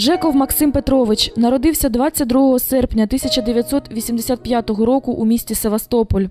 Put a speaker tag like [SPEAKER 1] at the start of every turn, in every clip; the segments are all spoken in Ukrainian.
[SPEAKER 1] Жеков Максим Петрович народився 22 серпня 1985 року у місті Севастополь.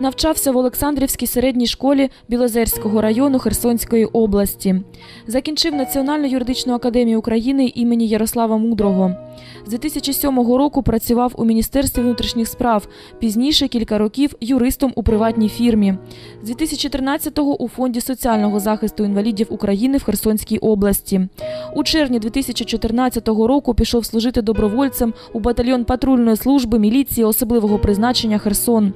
[SPEAKER 1] Навчався в Олександрівській середній школі Білозерського району Херсонської області. Закінчив Національну юридичну академію України імені Ярослава Мудрого. З 2007 року працював у Міністерстві внутрішніх справ, пізніше кілька років юристом у приватній фірмі. З 2013-го у Фонді соціального захисту інвалідів України в Херсонській області. У червні 2014 року пішов служити добровольцем у батальйон патрульної служби міліції особливого призначення Херсон.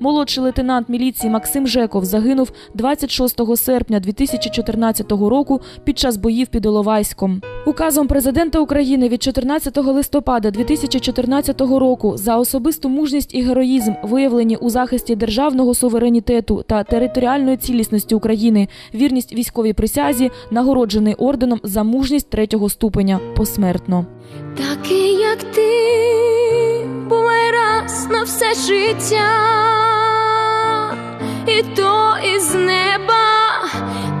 [SPEAKER 1] Молодший лейтенант міліції Максим Жеков загинув 26 серпня 2014 року під час боїв під Іловайськом. Указом президента України від 14 листопада 2014 року за особисту мужність і героїзм, виявлені у захисті державного суверенітету та територіальної цілісності України, вірність військовій присязі, нагороджений орденом за мужність третього ступеня посмертно.
[SPEAKER 2] Такий, як ти, бувай раз на все життя, і то із неба,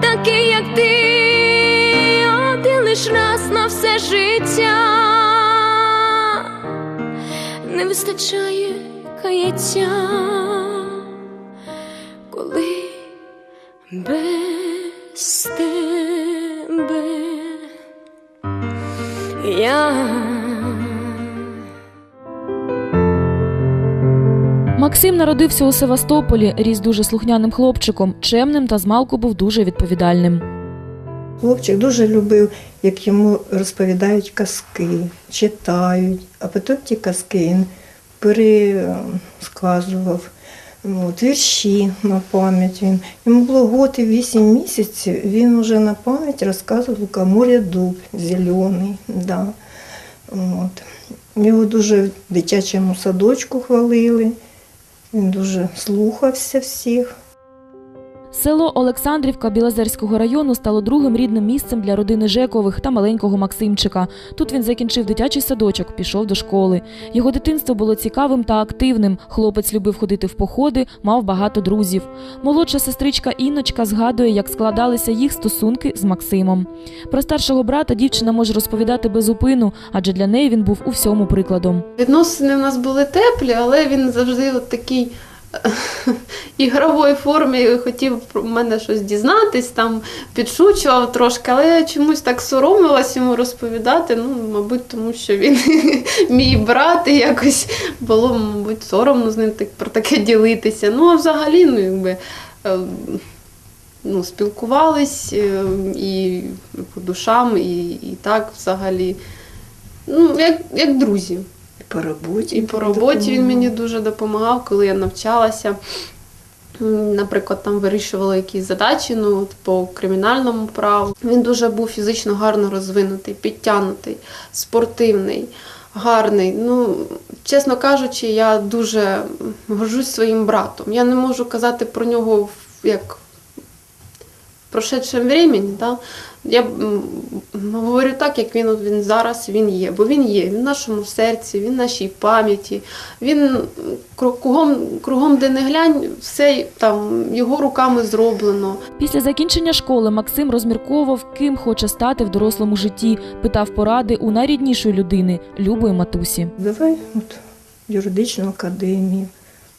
[SPEAKER 2] такий, як ти, один лиш раз на все життя, не вистачає каяття, коли без тебе. Я
[SPEAKER 1] Максим народився у Севастополі, ріс дуже слухняним хлопчиком, чемним та змалку був дуже відповідальним.
[SPEAKER 3] Хлопчик дуже любив, як йому розповідають казки, читають, а потім ті казки він пересказував. От, вірші на пам'ять. Він. Йому було год і вісім місяців, він вже на пам'ять розказував «Лукомор'я дуб зелений. Да. От. Його дуже в дитячому садочку хвалили, він дуже слухався всіх.
[SPEAKER 1] Село Олександрівка Білозерського району стало другим рідним місцем для родини Жекових та маленького Максимчика. Тут він закінчив дитячий садочок, пішов до школи. Його дитинство було цікавим та активним. Хлопець любив ходити в походи, мав багато друзів. Молодша сестричка Інночка згадує, як складалися їх стосунки з Максимом. Про старшого брата дівчина може розповідати без упину, адже для неї він був у всьому прикладом.
[SPEAKER 4] Відносини в нас були теплі, але він завжди от такий ігрової формі хотів про мене щось дізнатись, там підшучував трошки, але я чомусь так соромилась йому розповідати. Ну, мабуть, тому що він мій брат, і якось було, мабуть, соромно з ним так про таке ділитися. Ну, а взагалі, ну якби. е, Ну, спілкувались е, і по душам, і, і так взагалі. Ну, як, як друзі.
[SPEAKER 3] І по роботі.
[SPEAKER 4] І по роботі він мені дуже допомагав, коли я навчалася. Наприклад, там вирішували якісь задачі ну, по кримінальному праву. Він дуже був фізично гарно розвинутий, підтягнутий, спортивний, гарний. Ну, чесно кажучи, я дуже горжусь своїм братом. Я не можу казати про нього як в прошедшем времени. Да? Я говорю так, як він, він зараз він є. Бо він є, він в нашому серці, він в нашій пам'яті. Він кругом, кругом де не глянь, все там його руками зроблено.
[SPEAKER 1] Після закінчення школи Максим розмірковував, ким хоче стати в дорослому житті, питав поради у найріднішої людини любої матусі.
[SPEAKER 3] Давай от, юридичну академію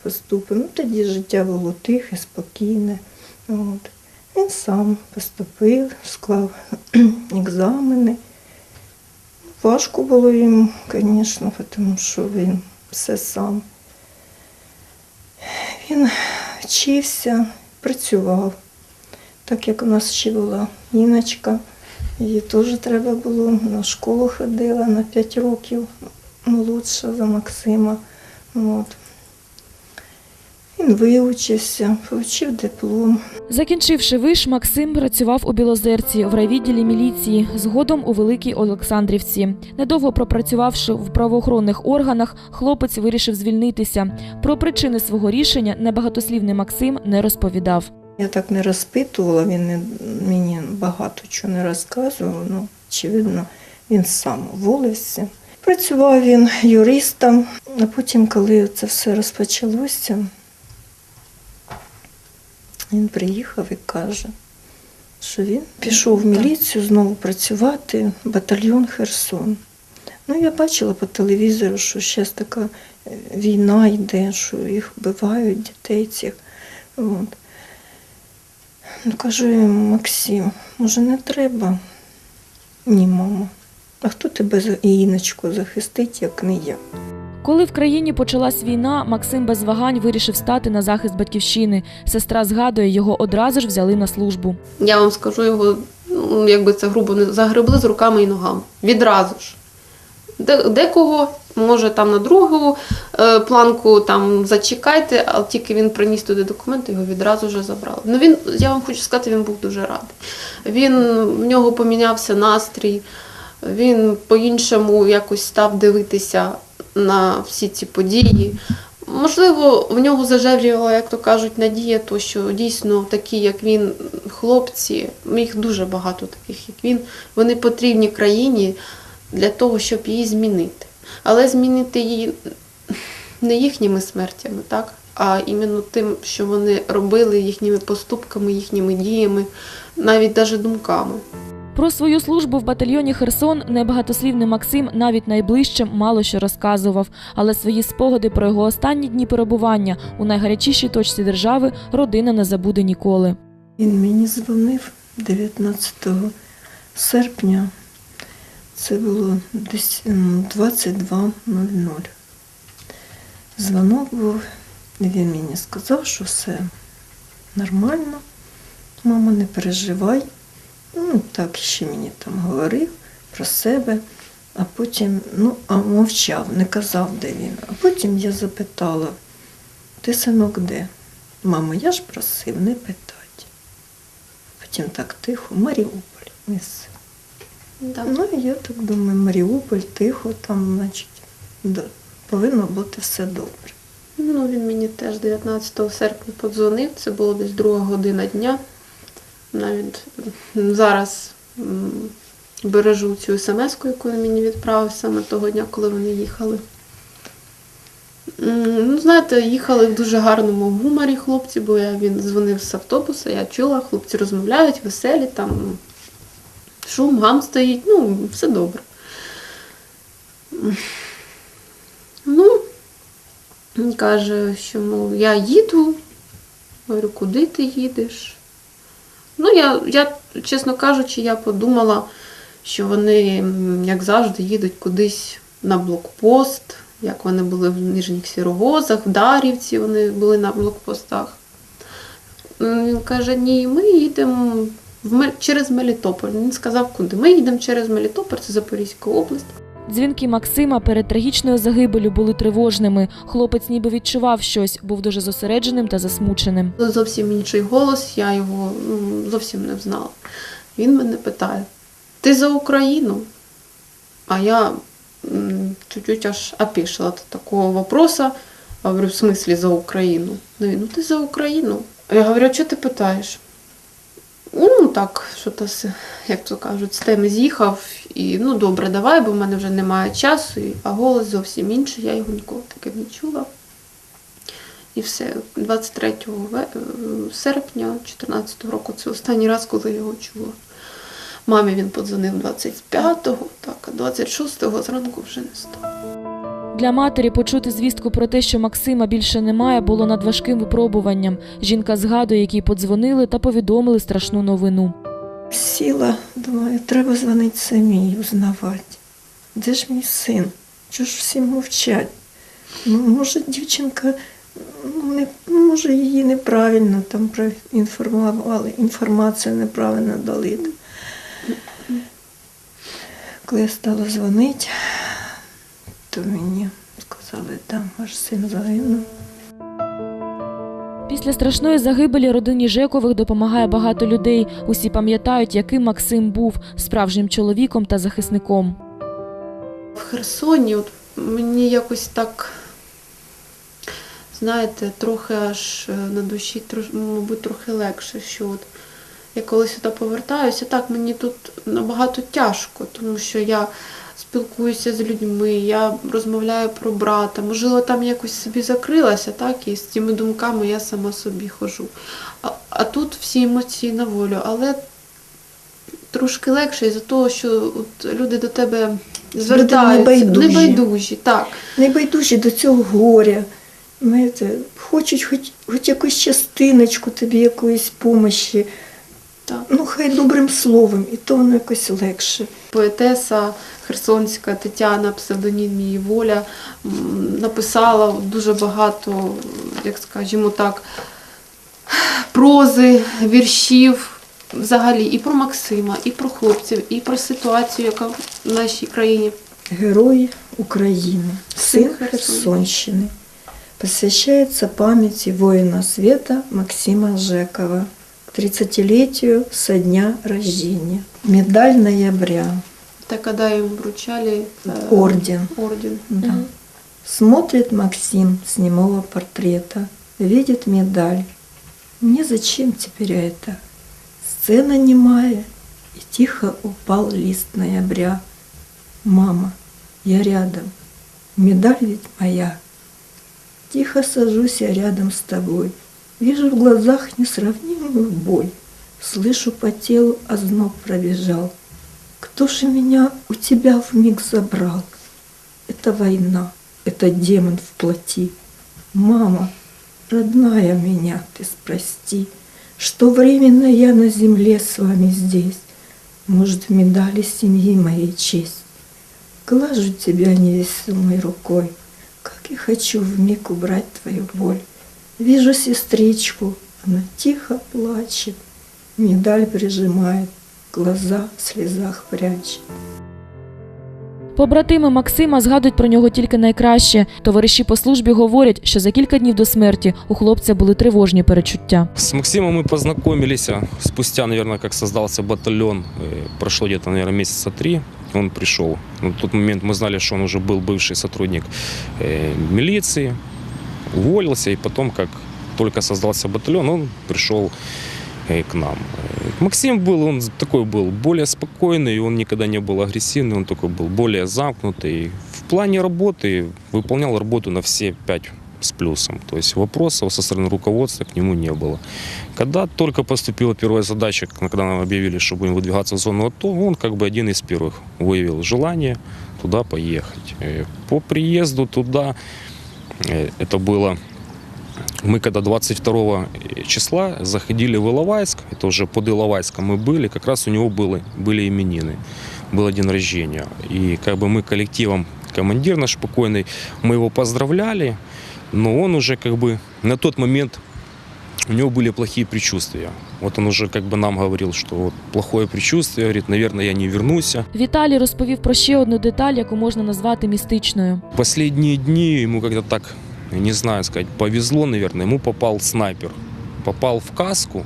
[SPEAKER 3] поступимо. Ну, тоді життя було тихе, спокійне. От. Він сам поступив, склав екзамени. Важко було йому, звісно, тому що він все сам. Він вчився, працював. Так як у нас ще була Іночка, її теж треба було на школу ходила на 5 років молодша за Максима. От. Він вивчився, отримав диплом.
[SPEAKER 1] Закінчивши виш, Максим працював у Білозерці в райвідділі міліції, згодом у Великій Олександрівці. Недовго пропрацювавши в правоохоронних органах, хлопець вирішив звільнитися. Про причини свого рішення небагатослівний Максим не розповідав.
[SPEAKER 3] Я так не розпитувала, він не, мені багато чого не розказував. Ну, очевидно, він сам волився. Працював він юристом, а потім, коли це все розпочалося, він приїхав і каже, що він пішов в міліцію знову працювати, батальйон Херсон. Ну, я бачила по телевізору, що зараз така е, війна йде, що їх вбивають, дітей цих. От. Ну, кажу йому, Максим, може не треба? Ні, мамо. А хто тебе за Іночку захистить, як не я?
[SPEAKER 1] Коли в країні почалась війна, Максим без вагань вирішив стати на захист батьківщини. Сестра згадує, його одразу ж взяли на службу.
[SPEAKER 4] Я вам скажу його, ну, якби це грубо не загребли з руками і ногами. Відразу ж. Декого, може, там на другу е, планку там зачекайте, але тільки він приніс туди документи, його відразу вже забрали. Ну він, я вам хочу сказати, він був дуже радий. Він в нього помінявся настрій, він по-іншому якось став дивитися на всі ці події. Можливо, в нього зажевріла, як то кажуть, надія, то що дійсно такі, як він, хлопці, їх дуже багато таких, як він, вони потрібні країні для того, щоб її змінити. Але змінити її не їхніми смертями, так? а іменно тим, що вони робили їхніми поступками, їхніми діями, навіть навіть думками.
[SPEAKER 1] Про свою службу в батальйоні Херсон небагатослівний Максим навіть найближчим мало що розказував, але свої спогади про його останні дні перебування у найгарячішій точці держави родина не забуде ніколи.
[SPEAKER 3] Він мені дзвонив 19 серпня. Це було десь 22.00. Дзвонок був, він мені сказав, що все нормально, мама, не переживай. Ну, так ще мені там говорив про себе, а потім, ну, а мовчав, не казав, де він. А потім я запитала, ти синок де? Мама, я ж просив не питати. Потім так тихо, Маріуполь. міс. Ну, я так думаю, Маріуполь, тихо, там, значить, да, повинно бути все добре.
[SPEAKER 4] Ну, він мені теж 19 серпня подзвонив, це було десь друга година дня. Навіть зараз бережу цю смс-ку, яку він мені відправив саме того дня, коли вони їхали. Ну, знаєте, їхали в дуже гарному гуморі хлопці, бо я, він дзвонив з автобуса, я чула, хлопці розмовляють, веселі, там шум, гам стоїть, ну, все добре. Ну, він каже, що мов, я їду. Говорю, куди ти їдеш? Я, я, чесно кажучи, я подумала, що вони, як завжди, їдуть кудись на блокпост, як вони були в Ніжніх Сірогозах, в Дарівці вони були на блокпостах. Він каже, ні, ми їдемо в через Мелітополь. Він сказав, куди. Ми їдемо через Мелітополь, це Запорізька область.
[SPEAKER 1] Дзвінки Максима перед трагічною загибелю були тривожними. Хлопець ніби відчував щось, був дуже зосередженим та засмученим.
[SPEAKER 4] Зовсім інший голос, я його ну, зовсім не знала. Він мене питає: Ти за Україну? А я чуть-чуть аж опішила от такого вопроса. Я говорю, в смислі за Україну? Ну, ну ти за Україну. Я говорю, а що ти питаєш? Ну, так, що то, як то кажуть, з теми з'їхав. І ну добре, давай, бо в мене вже немає часу, і- а голос зовсім інший, я його ніколи таки не чула. І все, 23 е, серпня 2014 року, це останній раз, коли я його чула. Мамі він подзвонив 25-го, так, а 26-го зранку вже не став.
[SPEAKER 1] Для матері почути звістку про те, що Максима більше немає, було надважким випробуванням. Жінка згадує, якій подзвонили та повідомили страшну новину.
[SPEAKER 3] Сіла, думаю, треба дзвонити самій, узнавати. Де ж мій син? Чого ж всі мовчать? Ну, може, дівчинка, ну, не, ну, може, її неправильно там проінформували, інформацію неправильно дали. Коли я стала дзвонити, то мені сказали, там ваш син загинув.
[SPEAKER 1] Після страшної загибелі родині Жекових допомагає багато людей. Усі пам'ятають, яким Максим був справжнім чоловіком та захисником.
[SPEAKER 4] В Херсоні от мені якось так, знаєте, трохи аж е, на душі, мабуть, трохи легше, що от я коли сюди повертаюся, так мені тут набагато тяжко, тому що я спілкуюся з людьми, я розмовляю про брата. Можливо, там якось собі закрилася, так, і з цими думками я сама собі хожу. А, а тут всі емоції на волю, але трошки легше із-за того, що от люди до тебе звертаються,
[SPEAKER 3] небайдужі.
[SPEAKER 4] небайдужі, так.
[SPEAKER 3] небайдужі до цього горя. Знаєте, хочуть хоч, хоч якусь частиночку тобі якоїсь помощі.
[SPEAKER 4] Так.
[SPEAKER 3] Ну, хай добрим словом, і то воно якось легше.
[SPEAKER 4] Поетеса Херсонська Тетяна, псевдонім її воля, м, написала дуже багато, як скажімо так, прози, віршів. Взагалі і про Максима, і про хлопців, і про ситуацію, яка в нашій країні.
[SPEAKER 3] Герой України, сын
[SPEAKER 4] Сын Херсонщины.
[SPEAKER 3] Херсонщины. Посвящается памяти воина света Максима Жекова К 30-летию со дня рождения. Медаль ноября,
[SPEAKER 4] Та коли їм вручали е,
[SPEAKER 3] орден.
[SPEAKER 4] орден.
[SPEAKER 3] Да. Смотрит Максим с немого портрета, видит медаль. Мне зачем теперь это? Сцена немая, и тихо упал лист ноября. Мама, я рядом, медаль ведь моя. Тихо сажусь я рядом с тобой, вижу в глазах несравнимую боль. Слышу по телу озноб пробежал. Кто же меня у тебя в миг забрал? Это война, это демон в плоти. Мама, родная меня, ты спрости, Что временно я на земле с вами здесь, Может, в медали семьи моей честь. Глажу тебя невесомой рукой, Как и хочу вмиг убрать твою боль. Вижу сестричку, она тихо плачет, Медаль прижимает, глаза в слезах прячет.
[SPEAKER 1] Побратими Максима згадують про нього тільки найкраще. Товариші по службі говорять, що за кілька днів до смерті у хлопця були тривожні перечуття.
[SPEAKER 5] С Максимом мы познакомились а, спустя, наверное, как создался батальон. Э, Прошло где-то, наверное, месяца три. Он пришел. На тот момент мы знали, что он уже был бывший сотрудник э, милиции, Уволился, и потом, как только создался батальон, он пришел э, к нам. Э, Максим был, он такой был более спокойный, он никогда не был агрессивный, он такой был более замкнутый. В плане работы выполнял работу на все пять с плюсом. То есть вопросов со стороны руководства к нему не было. Когда только поступила первая задача, когда нам объявили, что будем выдвигаться в зону АТО, он как бы один из первых выявил желание туда поехать. Э, По приезду туда, это было мы когда 22 числа заходили в Иловайск, это уже под Иловайском мы были, как раз у него было, были именины, был день рождения. И как бы мы коллективом, командир наш покойный, мы его поздравляли, но он уже как бы на тот момент у него были плохие предчувствия. Вот он уже как бы нам говорил, что вот плохое предчувствие, говорит, наверное, я не вернусь.
[SPEAKER 1] Віталій розповів про ще одну деталь, яку можна назвати містичною.
[SPEAKER 5] Последние дни ему как-то так, не знаю сказать, повезло, наверное, ему попал снайпер. Попал в каску,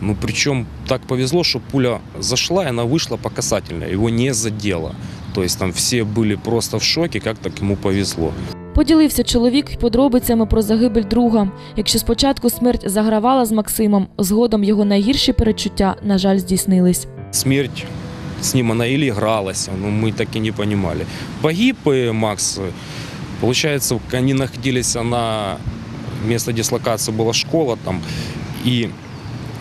[SPEAKER 5] ну причем так повезло, что пуля зашла, и она вышла по касательной, его не задела. То есть там все были просто в шоке, как так ему повезло.
[SPEAKER 1] Поділився чоловік й подробицями про загибель друга. Якщо спочатку смерть загравала з Максимом, згодом його найгірші перечуття, на жаль, здійснились.
[SPEAKER 5] Смерть с ним она или игралась, но мы так и не понимали. Погиб э, Макс, э, получается, они находились на место дислокации была школа там, и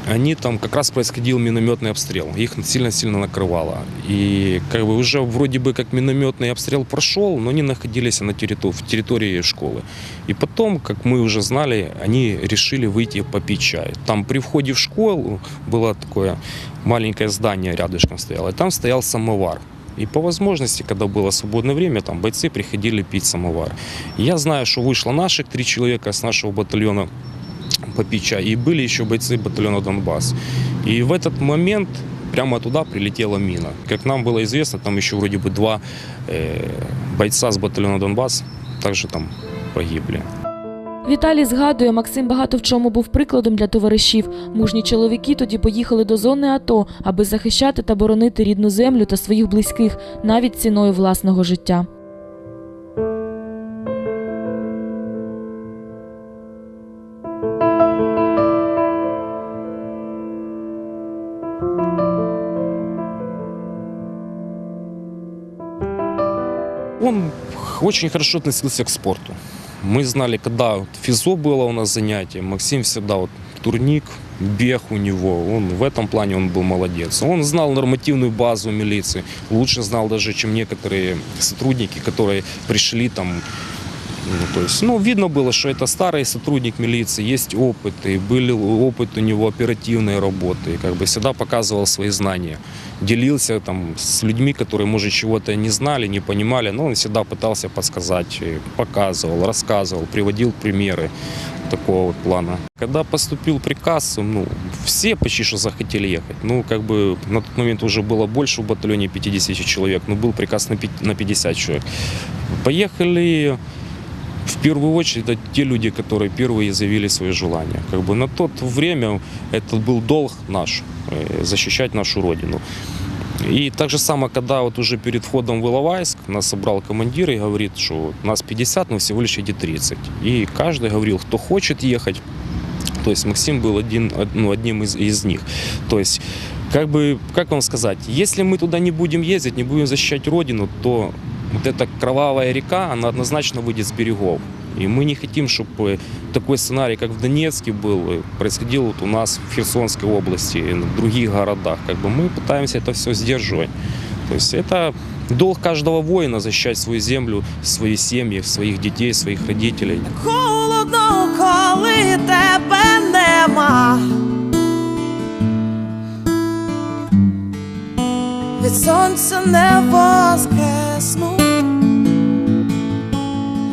[SPEAKER 5] они там как раз происходил минометный обстрел. Их сильно-сильно накрывало. И как бы уже вроде бы как минометный обстрел прошел, но они находились на территории, в территории школы. И потом, как мы уже знали, они решили выйти попить чай. Там при входе в школу было такое маленькое здание рядышком стояло, и там стоял самовар. И по возможности, когда было свободное время, там бойцы приходили пить самовар. И я знаю, что вышло наших три человека с нашего батальона попить чай, и были еще бойцы батальона Донбасс. И в этот момент прямо туда прилетела мина. Как нам было известно, там еще вроде бы два э, бойца с батальона Донбасс также там погибли.
[SPEAKER 1] Віталій згадує, Максим багато в чому був прикладом для товаришів. Мужні чоловіки тоді поїхали до зони АТО, аби захищати та боронити рідну землю та своїх близьких, навіть ціною власного життя.
[SPEAKER 5] Он очень хорошо относился к спорту. Мы знали, когда вот физо было у нас занятие, Максим всегда вот турник, бег у него. Он в этом плане он был молодец. Он знал нормативную базу милиции, лучше знал даже, чем некоторые сотрудники, которые пришли там ну, то есть, ну, видно было, что это старый сотрудник милиции, есть опыт, и был опыт у него оперативной работы, и как бы всегда показывал свои знания. Делился там с людьми, которые, может, чего-то не знали, не понимали, но он всегда пытался подсказать, и показывал, рассказывал, приводил примеры такого вот плана. Когда поступил приказ, ну, все почти что захотели ехать. Ну, как бы на тот момент уже было больше в батальоне 50 человек, но был приказ на 50 человек. Поехали в первую очередь это те люди, которые первые заявили свое желание. Как бы на тот время это был долг наш э, защищать нашу родину. И так же самое, когда вот уже перед входом в Иловайск нас собрал командир и говорит, что нас 50, но всего лишь идти 30. И каждый говорил, кто хочет ехать. То есть Максим был один, од- ну, одним из, из них. То есть, как бы, как вам сказать, если мы туда не будем ездить, не будем защищать родину, то вот эта кровавая река, она однозначно выйдет с берегов. И мы не хотим, чтобы такой сценарий, как в Донецке был, э, происходил вот у нас в Херсонской области и в других городах. Как бы мы пытаемся это все сдерживать. То есть это долг каждого воина защищать свою землю, свои семьи, своих детей, своих родителей.
[SPEAKER 6] Холодно, коли тебе нема. Від сонця не воскресну,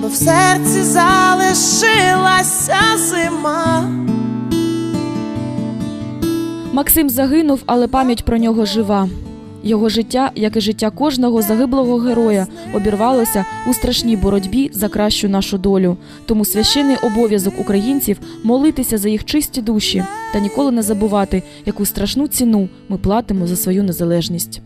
[SPEAKER 6] бо в серці залишилася зима.
[SPEAKER 1] Максим загинув, але пам'ять про нього жива. Його життя, як і життя кожного загиблого героя, обірвалося у страшній боротьбі за кращу нашу долю. Тому священний обов'язок українців молитися за їх чисті душі та ніколи не забувати, яку страшну ціну ми платимо за свою незалежність.